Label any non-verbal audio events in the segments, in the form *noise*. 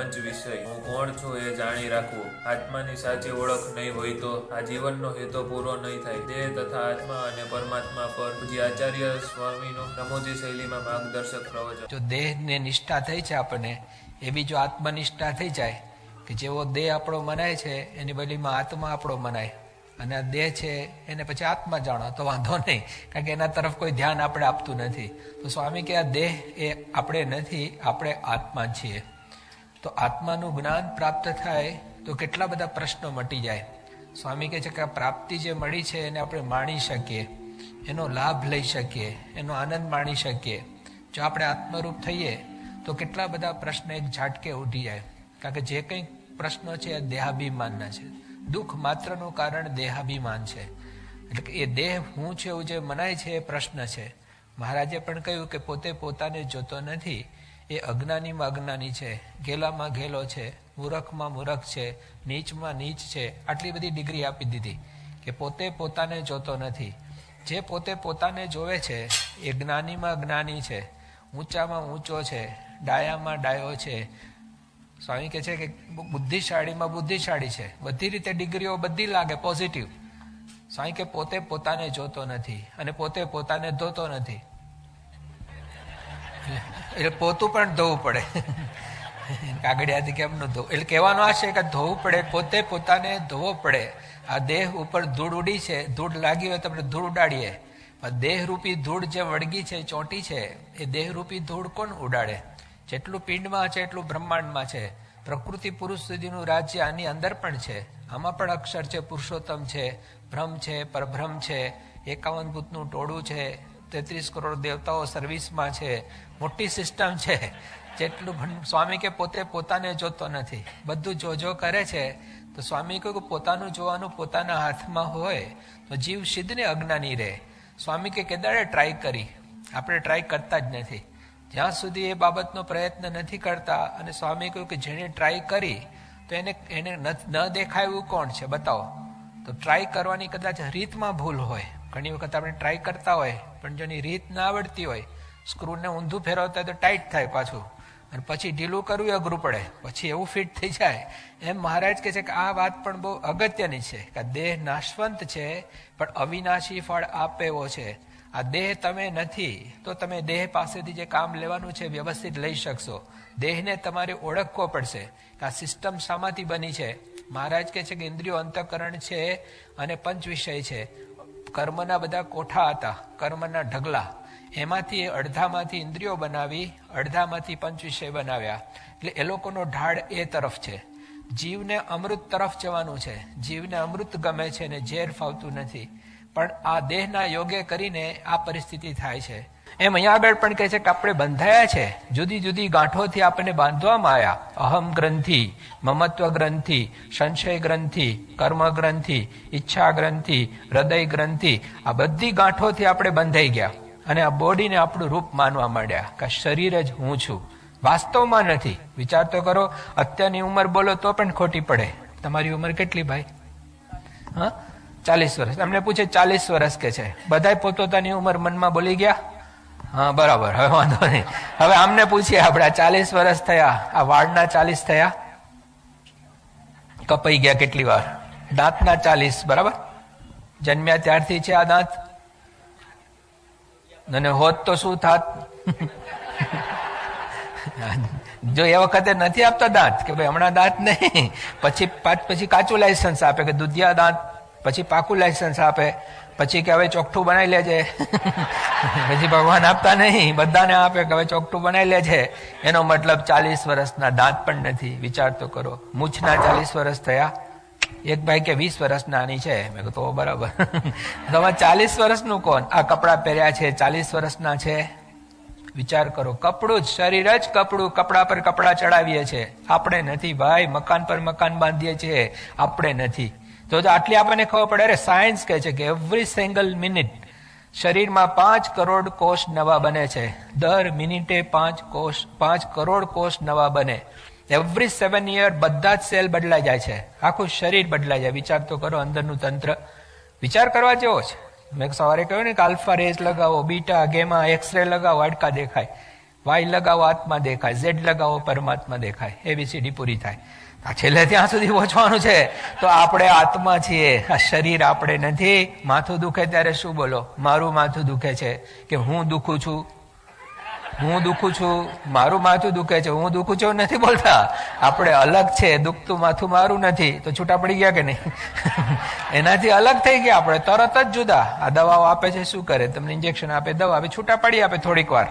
પંચ વિષય. હું કોણ છું એ જાણી રાખવું. આત્માની સાચી ઓળખ નહીં હોય તો આ જીવનનો હેતુ પૂરો નહીં થાય. દેહ તથા આત્મા અને પરમાત્મા પર જે આચાર્ય સ્વામીનો રમોજી શૈલીમાં માર્ગદર્શક પ્રવચન. જો દેહને નિષ્ઠા થઈ છે આપણને એવી જો આત્મનિષ્ઠા થઈ જાય કે જેવો દેહ આપણો મનાય છે, એની બદલીમાં આત્મા આપણો મનાય. અને આ દેહ છે, એને પછી આત્મા જાણો, તો વાંધો નહીં. કારણ કે એના તરફ કોઈ ધ્યાન આપણે આપતું નથી. તો સ્વામી કે આ દેહ એ આપણે નથી, આપણે આત્મા છીએ. તો આત્માનું જ્ઞાન પ્રાપ્ત થાય તો કેટલા બધા પ્રશ્નો મટી જાય. સ્વામી કહે છે કે આ પ્રાપ્તિ જે મળી છે એને આપણે માણી શકીએ, એનો લાભ લઈ શકીએ, એનો આનંદ માણી શકીએ. જો આપણે આત્મરૂપ થઈએ તો કેટલા બધા પ્રશ્ન એક ઝાટકે ઉઠી જાય. કારણ કે જે કંઈ પ્રશ્નો છે એ દેહાભિમાનના છે. દુઃખ માત્રનું કારણ દેહાભિમાન છે. એટલે કે એ દેહ હું છે એવું જે મનાય છે એ પ્રશ્ન છે. મહારાજે પણ કહ્યું કે પોતે પોતાને જોતો નથી. એ અજ્ઞાનીમાં અજ્ઞાની છે ગેલામાં ગેલો છે મૂરખમાં મૂરખ છે નીચમાં નીચ છે, આટલી બધી ડિગ્રી આપી દીધી કે પોતે પોતાને જોતો નથી. જે પોતે પોતાને જોવે છે એ જ્ઞાનીમાં જ્ઞાની છે ઊંચામાં ઊંચો છે ડાયામાં ડાયો છે. સ્વામી કહે છે કે બુદ્ધિશાળીમાં બુદ્ધિશાળી છે. બધી રીતે ડિગ્રીઓ બધી લાગે પોઝિટિવ સ્વામી કે પોતે પોતાને જોતો નથી અને પોતે પોતાને ધોતો નથી. એટલે પોતું પણ ધોવું પડે. કાગડિયાથી કેમ ન ધોવું? એટલે કહેવાનો આ છે કે ધોવું પડે, પોતે પોતાને ધોવો પડે. આ દેહ ઉપર ધૂળ ઉડી છે, ધૂળ લાગી હોય તો આપણે ધૂળ ઉડાડીએ. પણ દેહરૂપી ધૂળ જે વળગી છે, ચોંટી છે, એ દેહરૂપી ધૂળ કોણ ઉડાડે? જેટલું પિંડમાં છે, એટલું બ્રહ્માંડમાં છે. પ્રકૃતિ પુરુષ સુધીનું રાજ્ય આની અંદર પણ છે. આમાં પણ અક્ષર છે, પુરુષોત્તમ છે ભ્રમ છે પરભ્રમ છે, એકાવન ભૂતનું ટોળું છે, તેત્રીસ કરોડ દેવતાઓ સર્વિસમાં છે. મોટી સિસ્ટમ છે. જેટલું સ્વામી કે પોતે પોતાને જોતો નથી. બધું જો જો કરે છે. તો સ્વામી કહ્યું કે પોતાનું જોવાનું પોતાના હાથમાં હોય, તો જીવ સિદ્ધને અજ્ઞાની રહે. સ્વામી કે કેદારે ટ્રાય કરી. આપણે ટ્રાય કરતા જ નથી. જ્યાં સુધી એ બાબતનો પ્રયત્ન નથી કરતા અને સ્વામી કહ્યું કે જેણે ટ્રાય કરી, તો એને એને ન દેખાયું કોણ છે? બતાવો. તો ટ્રાય કરવાની કદાચ રીતમાં ભૂલ હોય. ઘણી વખત આપણે ટ્રાય કરતા હોય, પણ જેની રીત ના આવડતી હોય સ્ક્રૂને ઊંધું ફેરવતા તો ટાઈટ થાય પાછું. અને પછી ઢીલું કરવું અઘરું પડે. પછી એવું ફિટ થઈ જાય. એમ મહારાજ કહે છે કે આ વાત પણ બહુ અગત્યની છે કે દેહ નાશવંત છે, પણ અવિનાશી ફળ આપે એવો છે. આ દેહ તમે નથી, તો તમે દેહ પાસેથી જે કામ લેવાનું છે વ્યવસ્થિત લઈ શકશો. દેહને તમારે ઓળખવો પડશે કે આ સિસ્ટમ શામાંથી બની છે. મહારાજ કહે છે કે ઇન્દ્રિયો અંતકરણ છે અને પંચ વિષય છે. કર્મના બધા કોઠા હતા, કર્મના ઢગલા. એમાંથી અડધામાંથી ઇન્દ્રિયો બનાવી, અડધામાંથી પંચ વિષય બનાવ્યા. એટલે એ લોકોનો ઢાળ એ તરફ છે. જીવને અમૃત તરફ જવાનું છે. જીવને અમૃત ગમે છે ને ઝેર ફાવતું નથી. પણ આ દેહના યોગે કરીને આ પરિસ્થિતિ થાય છે. એમ અહીંયા આગળ પણ કહે છે કે આપણે બંધાયા છે. જુદી જુદી ગાંઠોથી આપણને બાંધવામાં આવ્યા. અહમ ગ્રંથિ, મમત્વ ગ્રંથિ, સંશય ગ્રંથિ, કર્મ ગ્રંથિ, ઈચ્છા ગ્રંથિ, હૃદય ગ્રંથિ આ બધી ગાંઠોથી આપણે બંધાઈ ગયા. અને આ બોડીને આપણું રૂપ માનવા માંડ્યા કે શરીર જ હું છું. વાસ્તવમાં નથી. વિચાર તો કરો, અત્યારની ઉંમર બોલો તો પણ ખોટી પડે. તમારી ઉંમર કેટલી ભાઈ? હા? ચાલીસ વર્ષ. એમને પૂછે ચાલીસ વર્ષ કે છે? બધાય પોતપોતાની ઉંમર મનમાં બોલી ગયા? હા, બરાબર. હવે વાંધો નહીં. હવે આમને પૂછીએ, આપણે ચાલીસ વર્ષ થયા. આ વાળના ચાલીસ થયા? કપાઈ ગયા કેટલી વાર? દાંતના ચાલીસ, બરાબર? જન્મ્યા ત્યારથી છે આ દાંત? અને હોત તો શું થાત? જો એ વખતે નથી આપતા દાંત, કે ભાઈ હમણાં દાંત નહીં. પછી પાછ- કાચું લાયસન્સ આપે, કે દુધિયા દાંત, પછી પાકું લાયસન્સ આપે, પછી કે હવે ચોખ્ઠું બનાવી લેજે. પછી ભગવાન આપતા નહીં, બધાને આપે કે હવે ચોખ્ઠું બનાવી લેજે. એનો મતલબ ચાલીસ વર્ષના દાંત પણ નથી. વિચાર તો કરો. મૂછના ચાલીસ વર્ષ થયા. એક ભાઈ કે વીસ વર્ષ નાની છે. મેં તો બરાબર. તમે ચાલીસ વર્ષનું કોણ? આ કપડાં પહેર્યા છે, ચાલીસ વર્ષના છે. વિચાર કરો, કપડું જ, શરીર જ કપડું, કપડા પર કપડા ચડાવીએ છે. આપણે નથી, ભાઈ, મકાન પર મકાન બાંધીએ છીએ આપણે નથી. તો આટલી આપણને ખબર પડે, અરે સાયન્સ કહે છે કે એવરી સિંગલ મિનિટ શરીરમાં પાંચ કરોડ કોષ નવા બને છે. દર મિનિટે પાંચ કોષ, પાંચ કરોડ કોષ નવા બને. એવરી સેવન યર બધા જ સેલ બદલાઈ જાય છે. આખું શરીર બદલાઈ જાય. વિચાર તો કરો અંદરનું તંત્ર. વિચાર કરવા જેવો છે. મેં સવારે કહ્યું ને કે આલ્ફા રેઝ લગાવો, બીટા ગેમા એક્સરે લગાવો, હાડકા દેખાય. વાય લગાવો, આત્મા દેખાય. ઝેડ લગાવો, પરમાત્મા દેખાય. એબીસીડી પૂરી થાય. આ છેલ્લે ત્યાં સુધી પહોંચવાનું છે. તો આપણે આત્મા છીએ. આ શરીર આપણે નથી. માથું દુખે ત્યારે શું બોલો? મારું માથું દુખે છે કે હું દુખું છું? હું દુખું છું, મારું માથું દુખે છે, હું દુખું છું નથી બોલતા. આપણે અલગ છે દુખતું માથું મારું નથી. તો છૂટા પડી ગયા કે નહીં? *laughs* એનાથી અલગ થઈ ગયા આપણે, તરત જ જુદા. આ દવાઓ આપે છે, શું કરે? તમને ઇન્જેક્શન આપે, દવા આપે, છૂટા પડી આપે થોડીક વાર.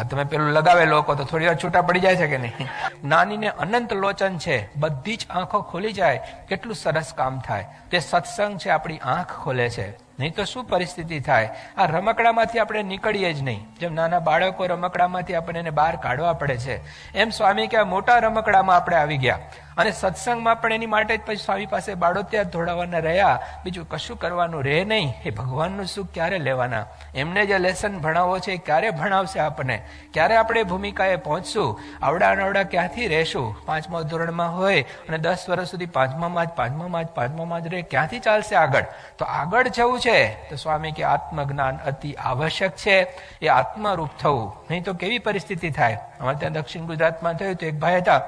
આ તમે પેલું લગાવે લોકો, તો થોડી વાર છૂટા પડી જાય છે કે નહીં? *laughs* નાની ને અનંત લોચન છે, બધી જ આંખો ખોલી જાય, કેટલું સરસ કામ થાય. તે સત્સંગ છે, આપણી આંખ ખોલે છે. નહીં તો શું પરિસ્થિતિ થાય? આ રમકડામાંથી આપણે નીકળીએ જ નહીં. જેમ નાના બાળકો રમકડામાંથી આપણે એને બહાર કાઢવા પડે છે, એમ સ્વામી કે મોટા રમકડામાં આપણે આવી ગયા. અને સત્સંગમાં પણ એની માટે જ પછી સ્વામી પાસે બાળો ત્યાં ધોડાવવાના રહ્યા. બીજું કશું કરવાનું રહે નહીં. એ ભગવાનનું સુખ ક્યારે લેવાના? એમને જે લેસન ભણાવવો છે એ ક્યારે ભણાવશે આપણને? ક્યારે આપણે ભૂમિકાએ પહોંચશું? આવડા નવડા ક્યાંથી રહેશું? પાંચમા ધોરણમાં હોય અને દસ વર્ષ સુધી પાંચમામાં જ પાંચમામાં જ પાંચમામાં જ રહે. ક્યાંથી ચાલશે આગળ? તો આગળ જવું છે? તો સ્વામી કે આત્મજ્ઞાન અતિ આવશ્યક છે. એ આત્મરૂપ થવું. નહીં તો કેવી પરિસ્થિતિ થાય? અમારે ત્યાં દક્ષિણ ગુજરાતમાં થયું તો એક ભાઈ હતા.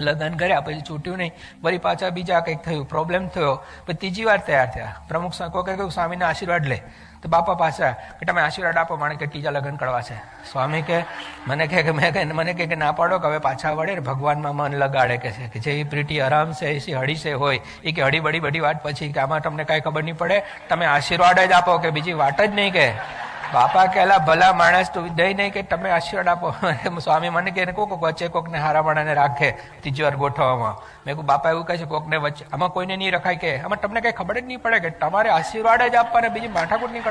લગ્ન કર્યા, પછી છૂટ્યું નહીં. વળી પાછા બીજા કંઈક થયું પ્રોબ્લેમ થયો. પછી ત્રીજી વાર તૈયાર થયા. પ્રમુખ કોઈ કહ્યું સ્વામીના આશીર્વાદ લે. તો બાપા પાસે કે તમે આશીર્વાદ આપો માણે કે ત્રીજા લગ્ન કરવા છે. સ્વામી કે, મને કહે કે મેં કહે મને કહે કે ના પાડો, કે હવે પાછા વળે ભગવાનમાં મન લગાડે કે છે કે જે એ પ્રીતિ આરામ છે એસી હળી છે હોય એ કે હળી બળી બધી વાત પછી કે આમાં તમને કાંઈ ખબર નહીં પડે. તમે આશીર્વાદ જ આપો કે બીજી વાત જ નહીં કે. બાપા કહેલા, ભલા માણસ, તો દઈ નહીં કે તમે આશીર્વાદ આપો. સ્વામી મને કે કોક વચ્ચે કોકને હારા માણાને રાખે ત્રીજી વાર ગોઠવવામાં. મેં કહું, બાપા એવું કહે છે, કોકને વચ્ચે, આમાં કોઈને નહીં રખાય કે, આમાં તમને કઈ ખબર જ નહીં પડે કે તમારે આશીર્વાદ જ આપવાને, બીજી માથાકૂટ નહીં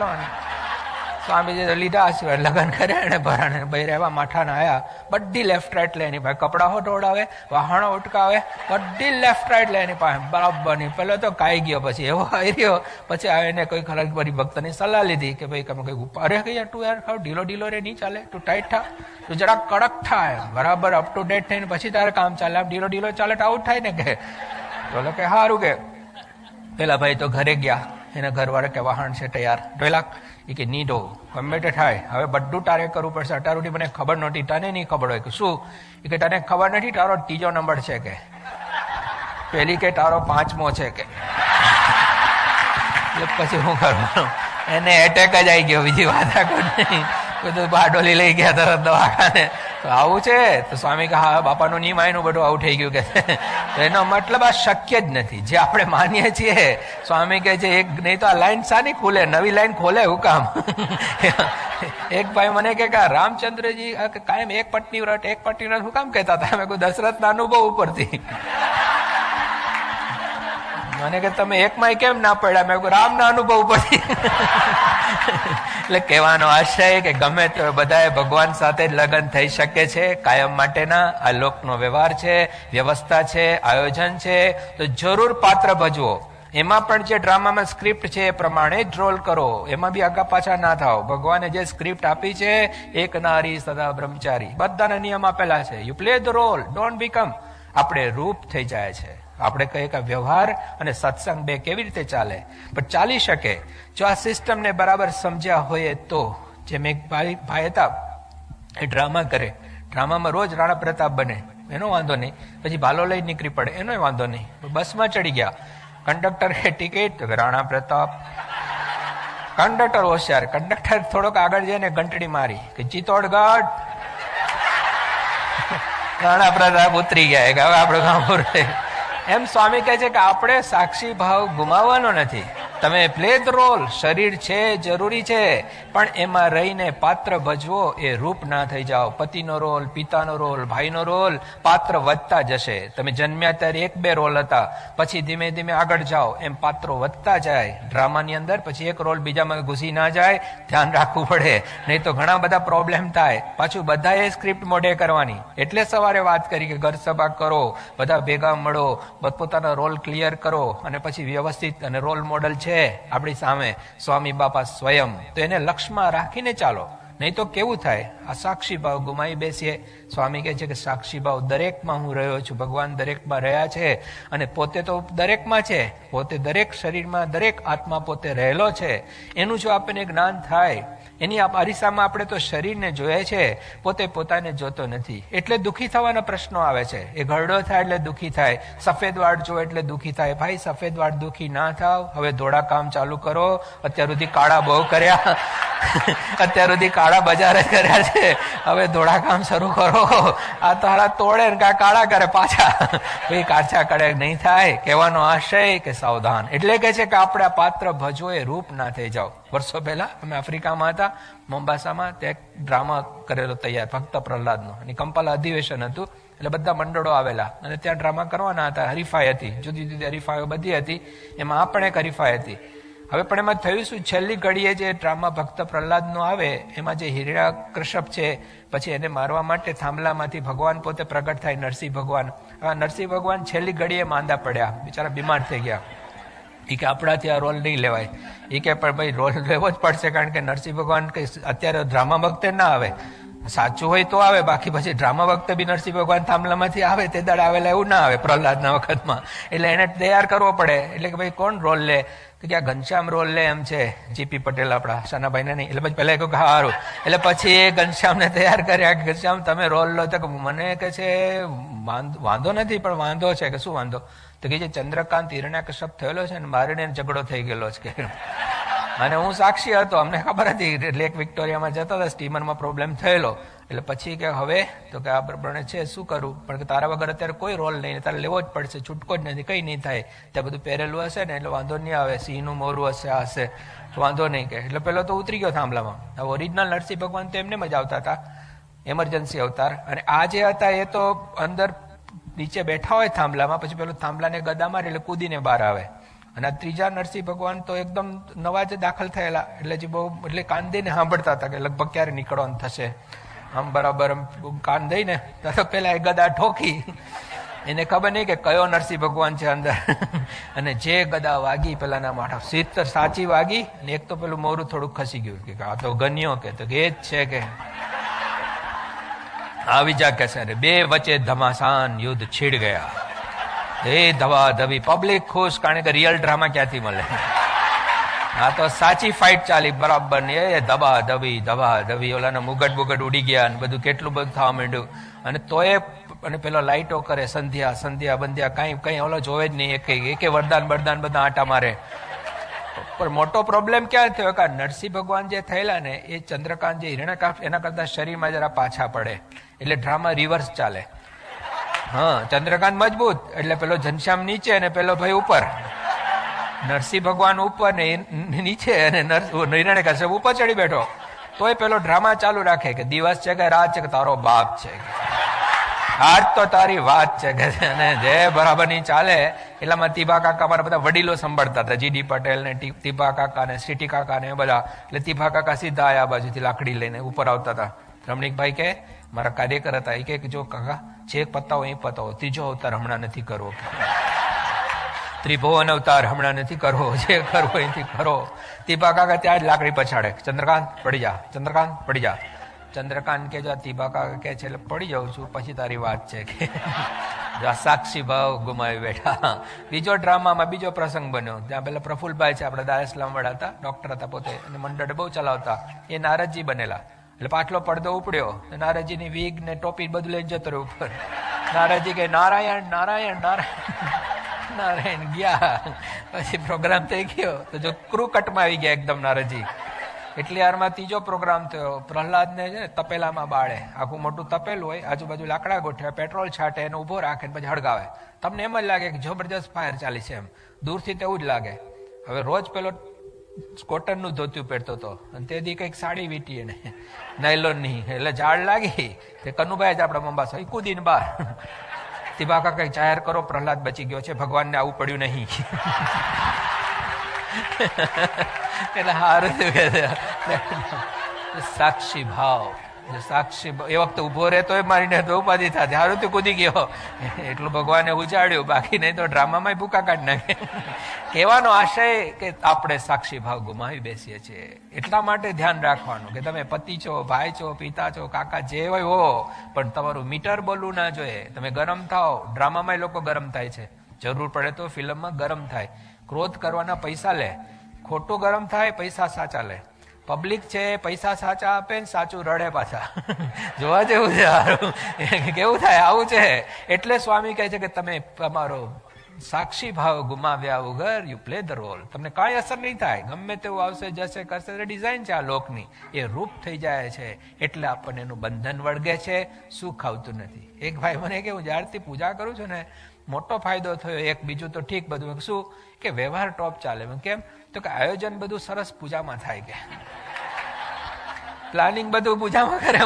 સ્વામીજી લીધા આશીર્વાદ લગ્ન કરે અને ભરાણે ભાઈ રહેવા માઠાના આવ્યા બધી લેફ્ટ રાઈટ લે એની પાસે કપડાઓ ઢોળાવે વાહણો ઉટકાવે, બધી લેફ્ટ રાઈટ લે એની પાસે. બરાબરની પહેલો તો કાઈ ગયો પછી, એવો આવી રહ્યો. પછી આવીને કોઈ ખરાબ બધી ભક્તની સલાહ લીધી કે ભાઈ, તમે કઈ અરે કે યાર? તું યાર ખાવ, ઢીલો ઢીલો રે, નહીં ચાલે. તું ટાઈટ થા. તું જરાક કડક થાય બરાબર અપ ટુ ડેટ થઈને પછી તારે કામ ચાલે. આમ ઢીલો ઢીલો ચાલે, તો આઉટ થાય ને કે? તો કે સારું કે. પેલા ભાઈ તો ઘરે ગયા. એના ઘરવાળા કે વાહન છે તૈયાર. જોયેલા એ કે નીડો ગમે તે થાય. હવે બધું તારે કરવું પડશે. અટારુથી મને ખબર નહોતી, તને નહીં ખબર હોય કે શું? એ કે તને ખબર નથી, તારો ત્રીજો નંબર છે કે. પેલી કે તારો પાંચમો છે કે. પછી હું કરવાનું? એને એટેક જ આવી ગયો, બીજી વાત નહીં. બધું બારડોલી લઈ ગયા તરત દવાખાને. તો આવું છે? તો સ્વામી કે હા, બાપાનું નિયમ આયનું બધું આવું થઈ ગયું કે. એનો મતલબ આ શક્ય જ નથી. જે આપણે માનીએ છીએ, સ્વામી કહે છે, એક, નહીં તો આ લાઈન સાની ખુલે? નવી લાઈન ખોલે હું કામ? એક ભાઈ મને કે રામચંદ્રજી કાયમ એક પટની વ્રત, એક પટની વ્રત હું કામ કહેતા હતા? મેં કોઈ દશરથના અનુભવ ઉપરથી. મને કે તમે એકમાં કેમ ના પડ્યા? મેં રામના અનુભવ ઉપરથી. એટલે કહેવાનો આશય કે ગમે તો બધાએ ભગવાન સાથે લગ્ન થઈ શકે છે, કાયમ માટેના આ લોકનો વ્યવહાર છે, વ્યવસ્થા છે, આયોજન છે, તો જરૂર પાત્ર ભજવો. એમાં પણ જે ડ્રામામાં સ્ક્રિપ્ટ છે એ પ્રમાણે જ રોલ કરો. એમાં બી આગા પાછા ના થાવ ભગવાને જે સ્ક્રિપ્ટ આપી છે, એક નારી સદા બ્રહ્મચારી. બધાના નિયમ આપેલા છે. You play the role don't become આપણે રૂપ થઈ જાય છે. આપણે કહીએ કે વ્યવહાર અને સત્સંગ બે કેવી રીતે ચાલે? પણ ચાલી શકે. જો આ સિસ્ટમને બરાબર સમજ્યા હોય તો, જેમ એક ભાઈ ભાઈ હતા, એ ડ્રામા કરે. ડ્રામામાં રોજ રાણા પ્રતાપ બને. એનો વાંધો નહીં. પછી ભાલો લઈ નીકળી પડે. એનો વાંધો નહીં. બસમાં ચડી ગયા. કંડક્ટર એ ટિકિટ રાણા પ્રતાપ. કંડક્ટર હોશિયાર. કંડક્ટર થોડોક આગળ જઈને ઘંટડી મારી કે ચિત્તોડગઢ *laughs* રાણા પ્રતાપ ઉતરી ગયા. કે હવે આપણે પૂરું એમ સ્વામી કહે છે કે આપણે સાક્ષી ભાવ ગુમાવવાનો નથી. તમે પ્લે ધ રોલ શરીર છે, જરૂરી છે, પણ એમાં રહીને પાત્ર ભજવો એ રૂપ ના થઈ જાઓ. પતિનો રોલ, પિતાનો રોલ, ભાઈનો રોલ પાત્ર વધતા જશે. તમે જન્મ્યા ત્યારે એક બે રોલ હતા. પછી ધીમે ધીમે આગળ જાઓ. એમ પાત્રો વધતા જાય. ડ્રામાની અંદર પછી એક રોલ બીજામાં ઘૂસી ના જાય. ધ્યાન રાખવું પડે. નહીં તો ઘણા બધા પ્રોબ્લેમ થાય. પાછું બધાએ સ્ક્રિપ્ટ મોઢે કરવાની. એટલે સવારે વાત કરી કે ઘર સભા કરો, બધા ભેગા મળો પોતાના રોલ ક્લિયર કરો અને પછી વ્યવસ્થિત અને રોલ મોડલ છે આપણી સામે. સ્વામી બાપા સ્વયં. તો એને લક્ષ્યમાં રાખીને ચાલો. નહીં તો કેવું થાય? આ સાક્ષી ભાવ ગુમાવી બેસીએ. સ્વામી કહે છે કે સાક્ષી ભાવ દરેકમાં હું રહ્યો છું. ભગવાન દરેકમાં રહ્યા છે અને પોતે તો દરેકમાં છે. પોતે દરેક શરીરમાં, દરેક આત્મા પોતે રહેલો છે. એનું જો આપણને જ્ઞાન થાય એની અરીસામાં આપણે તો શરીરને જોઈએ છે, પોતે પોતાને જોતો નથી. એટલે દુઃખી થવાના પ્રશ્નો આવે છે. એ ઘરડો થાય એટલે દુઃખી થાય. સફેદ વાળ જો એટલે દુઃખી થાય. ભાઈ, સફેદ વાળ દુઃખી ના થાવ. હવે ધોળા કામ ચાલુ કરો. અત્યાર સુધી કાળા બહુ કર્યા. અત્યાર સુધી કાળા બજાર કર્યા છે. હવે ધોળા કામ શરૂ કરો. આ તારા તોડે કાળા કરે પાછા. ભાઈ કાચા કડે નહીં થાય, કહેવાનો આશય કે સાવધાન. એટલે કે છે કે આપણે પાત્ર ભજવો એ રૂપ ના થઈ જાઓ. વર્ષો પહેલા અમે આફ્રિકામાં હતા, મોમ્બાસામાં તે ડ્રામા કરેલો તૈયાર, ભક્ત પ્રહલાદનો. અને કંપલ અધિવેશન હતું. એટલે બધા મંડળો આવેલા. અને ત્યાં ડ્રામા કરવાના હતા. હરીફાઈ હતી. જુદી જુદી હરીફાઈઓ બધી હતી. એમાં આપણે એક હરીફાઈ હતી. હવે પણ એમાં થયું શું? છેલ્લી ઘડીએ જે ડ્રામા ભક્ત પ્રહલાદનો આવે, એમાં જે હિરણા કૃષભ છે, પછી એને મારવા માટે થાંભલામાંથી ભગવાન પોતે પ્રગટ થાય, નરસિંહ ભગવાન. આ નરસિંહ ભગવાન છેલ્લી ઘડીએ માંદા પડ્યા. બિચારા બીમાર થઈ ગયા. એ કે આપણાથી આ રોલ નહીં લેવાય. એ કે પણ ભાઈ, રોલ લેવો જ પડશે, કારણ કે નરસિંહ ભગવાન કઈ અત્યારે ડ્રામા વખતે ના આવે. સાચું હોય તો આવે, બાકી પછી ડ્રામા વખતે બી નરસિંહ ભગવાન થાંભલામાંથી આવે, તે દળ આવેલા એવું ના આવે પ્રહલાદના વખતમાં. એટલે એને તૈયાર કરવો પડે. એટલે કે ભાઈ, કોણ રોલ લે? તો કે આ ઘનશ્યામ રોલ લે એમ છે જીપી પટેલ આપણા, શાનાભાઈને નહીં. એટલે પછી પહેલાં કહ્યું સારું એટલે પછી એ ઘનશ્યામને તૈયાર કર્યા કે ઘનશ્યામ, તમે રોલ લો તો મને કે છે, વાંધો નથી, પણ વાંધો છે. કે શું વાંધો? તો કે જે ચંદ્રકાંત હિરણ્યકશ્યપ થયેલો છે ને, મારીને ઝઘડો થઈ ગયેલો છે. કે અને હું સાક્ષી હતો, અમને ખબર હતી લેક વિક્ટોરિયામાં જતા હતા, સ્ટીમરમાં પ્રોબ્લેમ થયેલો. એટલે પછી કે હવે, તો કે આ પ્રમાણે છે, શું કરું? પણ તારા વગર અત્યારે કોઈ રોલ નહીં, તારે લેવો જ પડશે, છૂટકો જ નથી, કંઈ નહીં થાય. ત્યાં બધું પહેરેલું હશે ને, એટલે વાંધો નહીં આવે, સિંહનું મોરું હશે, આ હશે. વાંધો નહીં કે. એટલે પેલો તો ઉતરી ગયો થાંભલામાં. ઓરિજિનલ નરસિંહ ભગવાન તો એમને જ આવતા હતા. એમરજન્સી અવતાર. અને આ જે હતા, એ તો અંદર નીચે બેઠા હોય થાંભલામાં, પછી પેલું થાંભલાને ગદા મારે, એટલે કૂદીને બહાર આવે. અને ત્રીજા નરસિંહ ભગવાન તો એકદમ નવા જ દાખલ થયેલા. એટલે જે બહુ, એટલે કાન દઈને સાંભળતા હતા કે લગભગ ક્યારે નીકળવાનું થશે. આમ બરાબર કાન દઈને તો પેલા એ ગદા ઠોકી. એને ખબર નહીં કે કયો નરસિંહ ભગવાન છે અંદર. અને જે ગદા વાગી પેલાના માથા સિત્તર સાચી વાગી અને એક તો પેલું મોરું થોડું ખસી ગયું કે આ તો ગન્યો કે તો કે જ છે કે. આવી જા કે બે વચ્ચે ધમાસાન યુદ્ધ છીડ ગયા. એ ધવા ધવી પબ્લિક ખુશ, કારણ કે રિયલ ડ્રામા ક્યાંથી મળે? આ તો સાચી ફાઇટ ચાલી, બરાબર ને? એ ધબા ધવી ધબા ધવી ઓલાના મુગટ બુગટ ઉડી ગયા અને બધું કેટલું બધું થવા માંડ્યું. અને તોય અને પેલો લાઈટો કરે, સંધ્યા સંધ્યા, બંધ્યા, કાંઈ, કંઈ ઓલો જોવે જ નહીં. એકે એકે વરદાન, બરદાન, બધા આટા મારે. પણ મોટો પ્રોબ્લેમ ક્યાં થયો? કે નરસિંહ ભગવાન જે થયેલા ને, એ ચંદ્રકાંત જે હિરણ્યકાશ એના કરતા શરીરમાં જરા પાછા પડે. એટલે ડ્રામા રિવર્સ ચાલે. હા, ચંદ્રકાંત મજબૂત. એટલે પેલો ઘનશ્યામ નીચે અને પેલો ભાઈ ઉપર. નરસિંહ ભગવાન ઉપર ને નીચે અને નિર્ણય કરશે ઉપર ચડી બેઠો. તોય પેલો ડ્રામા ચાલુ રાખે કે દિવસ છે કે રાત છે કે તારો બાપ છે. આજ તો તારી વાત છે કે અને જે બરાબરની ચાલે, એટલામાં તીભા કાકા મારા બધા વડીલો સંભાળતા હતા. જીડી પટેલ ને તીભા કાકા ને સીટી કાકા ને બધા. એટલે તીભા કાકા સીધા આયા બાજુથી લાકડી લઈને ઉપર આવતા હતા. રમણીકભાઈ કે મારા કાર્યકર હતા. એ કે, જો કાકા, જે પતાવો એ પતાવો ત્રીજો અવતાર હમણાં નથી કરવો. ત્રિભુવન અવતાર હમણાં નથી કરવો. જે કરવો એથી કરો. તીબા કાકા ત્યાં જ લાકડી પછાડે. ચંદ્રકાંત, પડી જા. ચંદ્રકાંત, પડી જા. ચંદ્રકાંત કે જો તીબા કાકા કે છે એટલે પડી જાઉં છું. પછી તારી વાત છે કે. સાક્ષી ભાવ ગુમાવી બેઠા. બીજો ડ્રામામાં બીજો પ્રસંગ બન્યો. ત્યાં પેલા પ્રફુલભાઈ છે, આપણા દાયસલામ વાળા હતા ડોક્ટર હતા પોતે. અને મંડળ બહુ ચલાવતા. એ નારદજી બનેલા. એટલે પાછલો પડદો ઉપડ્યો. નારાજીની વીગ ને ટોપી બધું લઈને જતો રહ્યો ઉપર. નારાજી કે નારાયણ નારાયણ નારાયણ નારાયણ ગયા. પછી પ્રોગ્રામ થઈ ગયો. તો જો ક્રૂ કટમાં આવી ગયા એકદમ નારાજી. એટલી વારમાં ત્રીજો પ્રોગ્રામ થયો. પ્રહલાદને છે તપેલામાં બાળે. આખું મોટું તપેલું હોય, આજુબાજુ લાકડા ગોઠવે, પેટ્રોલ છાંટે, એને ઊભો રાખે પછી હળગાવે. તમને એમ જ લાગે કે જબરજસ્ત ફાયર ચાલી છે એમ. દૂરથી તેવું જ લાગે. હવે રોજ પેલો કોટનનું ધોતિયું પહેરતો હતો. અને તે દી કંઈક સાડી વીટી એને. નાયલોનની. એટલે ઝાડ લાગી. તે કનુભાઈ જ આપણા મંબાસા એ કૂદીને બહાર તિબાકા કંઈક જાહેર કરો, પ્રહલાદ બચી ગયો છે. ભગવાનને આવું પડ્યું નહીં. એટલે હારું સાક્ષી ભાવ. સાક્ષી એ વખતે ઊભો રહેતો એ મારીને તો ઉપાધિ થતી હારું તું કૂદી ગયો. એટલું ભગવાને ઉજાડ્યું. બાકી નહીં તો ડ્રામામાં ભૂકા કાઢી નાખે. કહેવાનો આશય કે આપણે સાક્ષી ભાવ ગુમાવી બેસીએ છીએ. એટલા માટે ધ્યાન રાખવાનું કે તમે પતિ છો, ભાઈ છો, પિતા છો, કાકા જે હોય હો. પણ તમારું મીટર બોલવું ના જોઈએ. તમે ગરમ થાઓ. ડ્રામામાં લોકો ગરમ થાય છે. જરૂર પડે તો ફિલ્મમાં ગરમ થાય. ક્રોધ કરવાના પૈસા લે. ખોટું ગરમ થાય, પૈસા સાચા લે. પબ્લિક છે, પૈસા સાચા આપે ને સાચું રડે પાછા. *laughs* જોવા જેવું છે. *laughs* કેવું થાય? આવું છે. એટલે સ્વામી કહે છે કે તમે તમારો સાક્ષી ભાવ ગુમાવ્યા વગર યુ પ્લે ધ રોલ તમને કાંઈ અસર નહીં થાય. ગમે તેવું આવશે, જશે, કરશે ડિઝાઇન છે આ લોકની. એ રૂપ થઈ જાય છે. એટલે આપણને એનું બંધન વળગે છે. સુખ આવતું નથી? એક ભાઈ મને કે હું જ્યારથી પૂજા કરું છું ને, મોટો ફાયદો થયો. એક બીજું તો ઠીક બધું. શું? કે વ્યવહાર ટોપ ચાલે. કેમ? તો કે આયોજન બધું સરસ પૂજામાં થાય કે. પ્લાનિંગ બધું પૂજામાં કરે.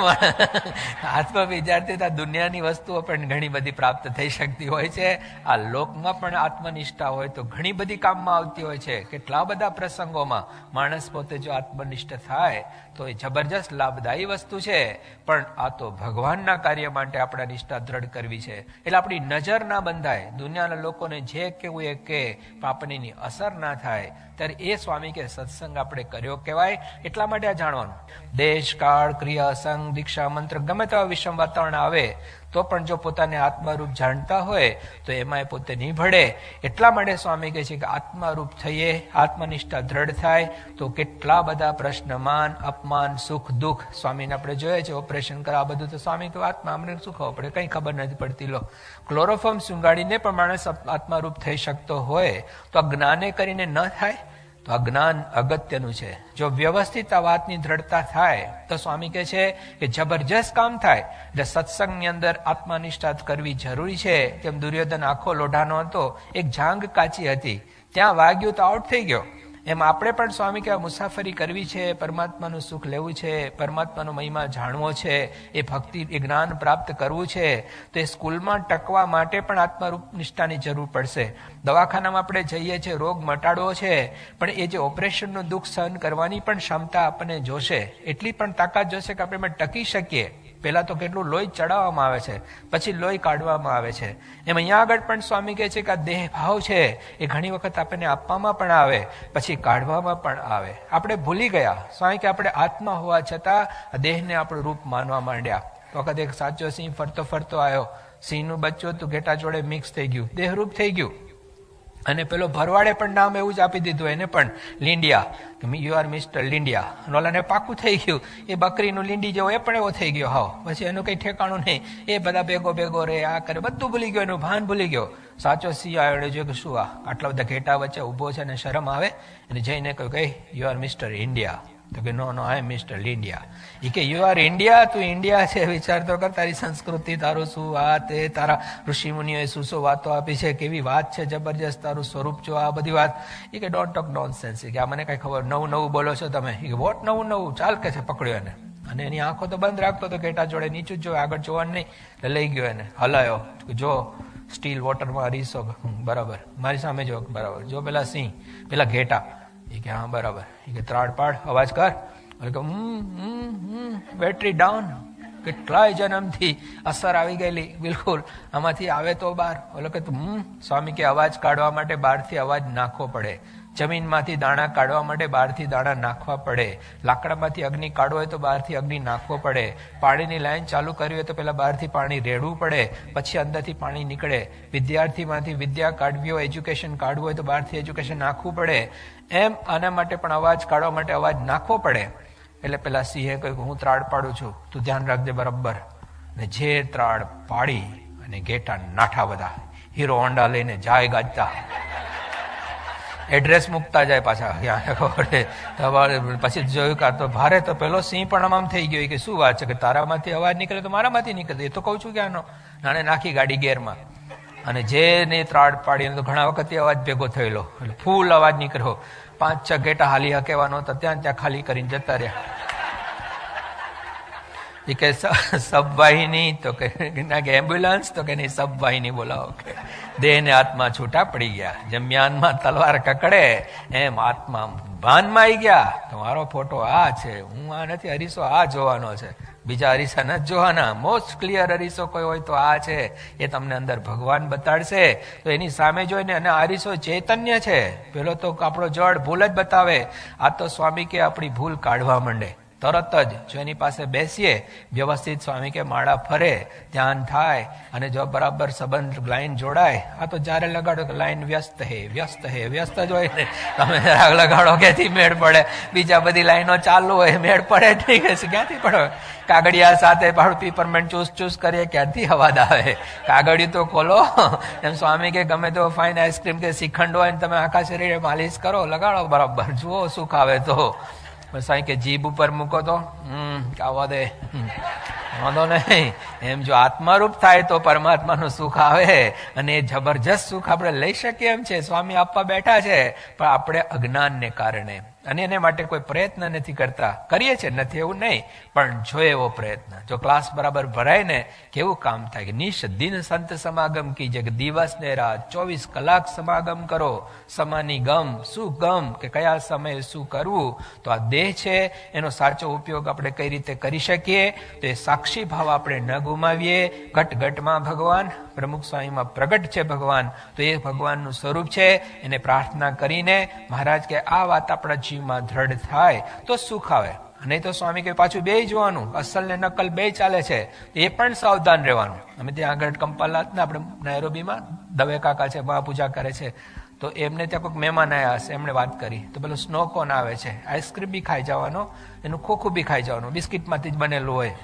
હાથમાં વિચારતી દુનિયાની વસ્તુઓ પણ ઘણી બધી પ્રાપ્ત થઈ શકતી હોય છે. આ લોકમાં પણ આત્મનિષ્ઠા હોય તો ઘણી બધી કામમાં આવતી હોય છે. કેટલા બધા પ્રસંગોમાં માણસ પોતે જો આત્મનિષ્ઠ થાય તો એ જબરજસ્ત લાભદાયી વસ્તુ છે. પણ આ તો ભગવાનના કાર્ય માટે આપણે નિષ્ઠા દ્રઢ કરવી છે. એટલે આપણી નજર ના બંધાય. દુનિયાના લોકોને જે કેવું એ કે પાપણીની અસર ના થાય. ત્યારે એ સ્વામી કે સત્સંગ આપણે કર્યો કહેવાય. એટલા માટે આ જાણવાનું. દેશ કાળ ક્રિયા સંઘ દીક્ષા મંત્ર ગમે તેવા વિષમ વાતાવરણ આવે તો પણ જો પોતાને આત્મારૂપ જાણતા હોય, તો એમાં એ પોતે નહીં ભળે એટલા માટે સ્વામી કહે છે કે આત્મારૂપ થઈએ, આત્મનિષ્ઠા દ્રઢ થાય, તો કેટલા બધા પ્રશ્નમાન અપમાન, સુખ, દુઃખ સ્વામીને આપણે જોઈએ છે, ઓપરેશન કરવા, આ બધું તો સ્વામી કે આત્મા અમને શું ખબર પડે? કંઈ ખબર નથી પડતી. લો. ક્લોરોફોર્મ સુંગાડીને પણ માણસ આત્મારૂપ થઈ શકતો હોય, તો આ જ્ઞાને કરીને ન થાય? તો આ જ્ઞાન અગત્યનું છે. જો વ્યવસ્થિત આ વાતની દ્રઢતા થાય, તો સ્વામી કહે છે કે જબરજસ્ત કામ થાય. એટલે સત્સંગની અંદર આત્મનિષ્ઠા કરવી જરૂરી છે. તેમ દુર્યોધન આખો લોઢાનો હતો, એક જાંગ કાચી હતી. ત્યાં વાગ્યું તો આઉટ થઈ ગયો. એમ આપણે પણ સ્વામી કહેવા મુસાફરી કરવી છે, પરમાત્માનું સુખ લેવું છે, પરમાત્માનો મહિમા જાણવો છે, એ ભક્તિ, એ જ્ઞાન પ્રાપ્ત કરવું છે, તો એ સ્કૂલમાં ટકવા માટે પણ આત્મારૂપ નિષ્ઠાની જરૂર પડશે. દવાખાનામાં આપણે જઈએ છીએ રોગ મટાડવો છે, પણ એ જે ઓપરેશનનું દુઃખ સહન કરવાની પણ ક્ષમતા આપણને જોશે. એટલી પણ તાકાત જોશે કે આપણે ટકી શકીએ. પહેલા તો કેટલું લોહી ચડાવવામાં આવે છે, પછી લોહી કાઢવામાં આવે છે. એમ અહીંયા આગળ પણ સ્વામી કહે છે કે આ દેહ ભાવ છે, એ ઘણી વખત આપણને આપવામાં પણ આવે, પછી કાઢવામાં પણ આવે. આપણે ભૂલી ગયા, સ્વામી કે આપણે આત્મા હોવા છતાં દેહને આપણું રૂપ માનવા માંડ્યા. વખત એક સાચો સિંહ ફરતો ફરતો આવ્યો. સિંહનું બચ્ચું હતું, ઘેટા જોડે મિક્સ થઈ ગયું. દેહરૂપ થઈ ગયું. અને પેલો ભરવાડે પણ નામ એવું જ આપી દીધું એને પણ, લીંડિયા. કે યુ આર મિસ્ટર લીંડિયા. નોલાને પાકું થઈ ગયું. એ બકરીનું લીંડી જેવો એ પણ એવો થઈ ગયો, હાવ. પછી એનું કંઈ ઠેકાણું નહીં. એ બધા ભેગો ભેગો રે, આ કરે, બધું ભૂલી ગયો, એનું ભાન ભૂલી ગયો. સાચો સિંહ એને જોયું કે શું આ, આટલા બધા ઘેટા વચ્ચે ઊભો છે અને શરમ આવે. અને જઈને કહ્યું કે યુ આર મિસ્ટર ઇન્ડિયા તો કે નો નો આઈ મિસ્ટર ઇન્ડિયા એ કે યુ આર ઇન્ડિયા તું ઇન્ડિયા છે? વિચાર તો કર, તારી સંસ્કૃતિ તારું શું આ તે તારા ઋષિ મુનિઓએ શું શું વાતો આપી છે? કેવી વાત છે? જબરજસ્ત તારું સ્વરૂપ જો આ બધી વાત. એ કે ડોન્ટ ટોક નોન સેન્સ કે, આ મને કઈ ખબર, નવું નવું બોલો છો તમે. એ વોટ નવું નવું? ચાલ, કે છે પકડ્યો એને. અને એની આંખો તો બંધ રાખતો તો ઘેટા જોડે નીચું જ જોવે આગળ જોવાનું નહીં, એટલે લઈ ગયો એને. હલાયો. જો સ્ટીલ વોટરમાં રીસો બરાબર. મારી સામે જો બરાબર. જો પેલા સિંહ, પેલા ઘેટા. એ કે, હા, બરાબર. એ કે, ત્રાડ પાડ, અવાજ કર. બેટરી ડાઉન કેટલાય જન્મથી અસર આવી ગયેલી, બિલકુલ. આમાંથી આવે તો બહાર ઓલો કે સ્વામી કે, અવાજ કાઢવા માટે બહારથી અવાજ નાખવો પડે. જમીનમાંથી દાણા કાઢવા માટે બહારથી દાણા નાખવા પડે. લાકડામાંથી અગ્નિ કાઢવો હોય તો બહારથી અગ્નિ નાખવો પડે. પાણીની લાઈન ચાલુ કરવી હોય તો પહેલાં બહારથી પાણી રેડવું પડે, પછી અંદરથી પાણી નીકળે. વિદ્યાર્થીમાંથી વિદ્યા કાઢવી હોય, એજ્યુકેશન કાઢવું હોય તો બહારથી એજ્યુકેશન નાખવું પડે. એમ આના માટે પણ અવાજ કાઢવા માટે અવાજ નાખવો પડે. એટલે પેલા સિંહે કહ્યું હું ત્રાડ પાડું છું. તું ધ્યાન રાખજે બરાબર. ને જે ત્રાડ પાડી અને ઘેટા નાઠા બધા, હીરો હોન્ડા લઈને જાય ગાજતા. એડ્રેસ મૂકતા જાય પાછા. પછી જોયું કે તો ભારે તો પેલો સિંહ પણ આમ થઈ ગયો. કે શું વાત છે કે તારામાંથી અવાજ નીકળે તો મારામાંથી નીકળે? એ તો કહું છું કે આનો. નાણે નાખી ગાડી ગેરમાં. અને જે ને ત્રાડ પાડીને તો ઘણા વખત અવાજ ભેગો થયેલો. એટલે ફૂલ અવાજ નીકળ્યો. પાંચ, છ ઘેટા હાલી હકેવાનો તો ત્યાં ત્યાં ખાલી કરીને જતા રહ્યા. એ કે સબ વાહિની તો કે કે એમ્બ્યુલન્સ તો કે, નહીં સબ વાહિની બોલાવો. કે દેહ ને આત્મા છૂટા પડી ગયા. જેમ મ્યાનમાં તલવાર કકડે. એમ આત્મા ભાનમાં આવી ગયા. તમારો ફોટો આ છે. હું આ નથી, અરીસો આ જોવાનો છે. બીજા અરીસા નથી જોવાના. મોસ્ટ ક્લિયર અરીસો કોઈ હોય તો આ છે. એ તમને અંદર ભગવાન બતાડશે. તો એની સામે જોઈને અને અરીસો ચૈતન્ય છે. પેલો તો આપણો જડ ભૂલ જ બતાવે. આ તો સ્વામી કે આપણી ભૂલ કાઢવા માંડે. તરત જ જો એની પાસે બેસીએ, વ્યવસ્થિત સ્વામી કે માળા ફરે, ધ્યાન થાય અને જો બરાબર સંબંધ લાઈન જોડાય આ તો જ્યારે લગાડો કે લાઈન વ્યસ્ત હે વ્યસ્ત હે, વ્યસ્ત જ હોય ને. તમે લગાડો ક્યાંથી મેળ પડે? બીજા બધી લાઈનો ચાલુ હોય, મેળ પડે નહીં. ક્યાંથી પડે? કાગડિયા સાથે પાડું પીપરમેન્ટ ચૂસ ચૂસ કરીએ, ક્યાંથી અવાજ આવે? કાગડિયું તો ખોલો. એમ સ્વામી કે ગમે તો ફાઇન આઈસ્ક્રીમ કે શ્રીખંડ હોય તમે આખા શરીરે માલિશ કરો, લગાડો બરાબર. જુઓ સુખ આવે તો. સાંઈ કે જીભ ઉપર મૂકો તો, હમ આવવા દે. વાંધો નહીં. એમ જો આત્મારૂપ થાય તો પરમાત્માનું સુખ આવે અને એ જબરજસ્ત સુખ આપણે લઈ શકીએ એમ છે. સ્વામી આપવા બેઠા છે, પણ આપણે અજ્ઞાનને કારણે. અને એને માટે કોઈ પ્રયત્ન નથી કરતા. કરીએ છીએ, નથી એવું નહીં, પણ જો એવો પ્રયત્ન, જો ક્લાસ બરાબર ભરાય ને કેવું કામ થાય કે નિશ દિન સંત સમાગમ કે દિવસ ને રાત, ચોવીસ કલાક સમાગમ કરો, સમાની ગમ, શું ગમ, કે કયા સમયે શું કરવું, તો આ દેહ છે, એનો સાચો ઉપયોગ આપણે કઈ રીતે કરી શકીએ, તો એ સાક્ષી ભાવ આપણે ન ગુમાવીએ ઘટ ઘટમાં ભગવાન પ્રમુખ સ્વામીમાં પ્રગટ છે ભગવાન, તો એ ભગવાનનું સ્વરૂપ છે. એને પ્રાર્થના કરીને મહારાજ કે, આ વાત આપણા જીવમાં દ્રઢ થાય, તો સુખ આવે. નહીં તો સ્વામી કે, પાછું બે જોવાનું અસલ ને નકલ બે ચાલે છે, એ પણ સાવધાન રહેવાનું. અમે ત્યાં આગળ કંપાલાત ને આપણે નૈરોબીમાં દવે કાકા છે બા પૂજા કરે છે. તો એમને ત્યાં કોઈક મહેમાન આવ્યા હશે, એમણે વાત કરી. તો પેલો સ્નો કોન આવે છે, આઈસ્ક્રીમ બી ખાઈ જવાનો, એનું ખોખું બી ખાઈ જવાનું, બિસ્કિટમાંથી જ બનેલું હોય.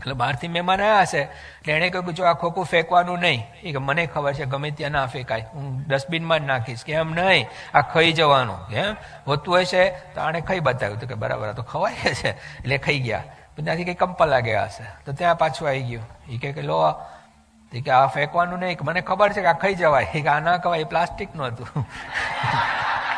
એટલે બહારથી મહેમાન આવ્યા હશે, એટલે એણે કહ્યું જો આ ખોખું ફેંકવાનું નહીં. એ કે મને ખબર છે, ગમે ત્યાં ના ફેંકાય. હું ડસ્ટબિનમાં જ નાખીશ. કે એમ નહીં, આ ખાઈ જવાનું. એમ? હોતું હશે તો આણે ખાઈ બતાવ્યું. હતું કે બરાબર તો ખવાય છે. એટલે ખાઈ ગયા. ત્યાંથી કંઈ કંપલા ગયા હશે. તો ત્યાં પાછું આવી ગયું. એ કે લો કે આ ફેંકવાનું નહીં. મને ખબર છે કે આ ખાઈ જવાય. કે આ ના ખવાય, એ પ્લાસ્ટિકનું હતું.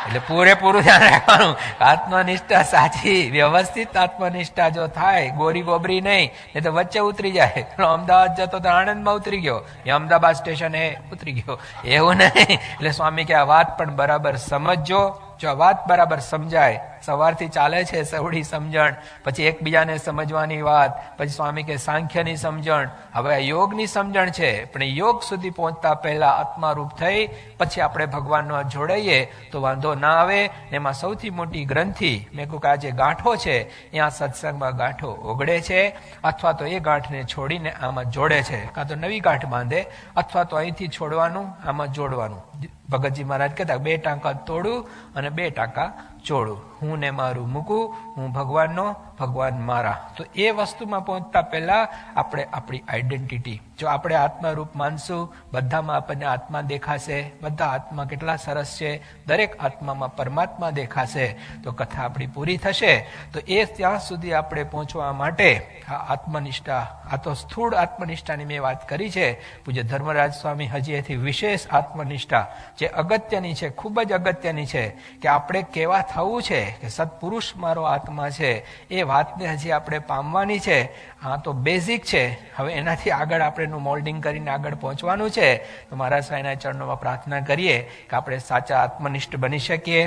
એટલે પૂરેપૂરું ધ્યાન રાખવાનું. આત્મનિષ્ઠા સાચી, વ્યવસ્થિત આત્મનિષ્ઠા જો થાય, ગોરી ગોબરી નહીં એ તો વચ્ચે ઉતરી જાય. અમદાવાદ જતો તો આણંદમાં ઉતરી ગયો. એ અમદાવાદ સ્ટેશને ઉતરી ગયો. એવું નહીં. એટલે સ્વામી કે આ વાત પણ બરાબર સમજજો. જો આ વાત બરાબર સમજાય. સવારથી ચાલે છે સવડી સમજણ. પછી એકબીજાને સમજવાની વાત. પછી સ્વામી કે સાંખ્યની સમજણ. હવે યોગની સમજણ છે. પણ યોગ સુધી પહોંચતા પહેલા આત્મારૂપ થઈ, પછી આપણે ભગવાનનો જોડાઈએ, તો વાંધો ના આવે. એમાં સૌથી મોટી ગ્રંથિ મેં કહ્યું કે આ જે ગાંઠો છે ત્યાં સત્સંગમાં ગાંઠો ઓગળે છે, અથવા તો એ ગાંઠને છોડીને આમાં જોડે છે. કાં તો નવી ગાંઠ બાંધે, અથવા તો અહીંથી છોડવાનું, આમાં જોડવાનું. ભગતજી મહારાજ કહેતા બે ટાંકા તોડું અને બે ટાંકા જોડું. હું ને મારું મૂકું, હું ભગવાનનો, ભગવાન મારા. તો એ વસ્તુમાં પહોંચતા પહેલા આપણે આપણી આઈડેન્ટિટી જો આપણે આત્મારૂપ માનશું, બધામાં આપણને આત્મા દેખાશે, બધા આત્મા કેટલા સરસ છે, દરેક આત્મામાં પરમાત્મા દેખાશે, તો કથા આપણી પૂરી થશે. તો એ ત્યાં સુધી આપણે પહોંચવા માટે આ આત્મનિષ્ઠા, આ તો સ્થૂળ આત્મનિષ્ઠાની મેં વાત કરી છે. પૂજ્ય ધર્મરાજ સ્વામી હજી એથી વિશેષ આત્મનિષ્ઠા, જે અગત્યની છે, ખૂબ જ અગત્યની છે, કે આપણે કેવા થવું છે કે સત્પુરુષ મારો આત્મા છે, એ વાતને હજી આપણે પામવાની છે. આ તો બેઝિક છે. હવે એનાથી આગળ આપણે એનું મોલ્ડિંગ કરીને આગળ પહોંચવાનું છે. તો મહારાજ સાંઈના ચરણોમાં પ્રાર્થના કરીએ કે આપણે સાચા આત્મનિષ્ઠ બની શકીએ.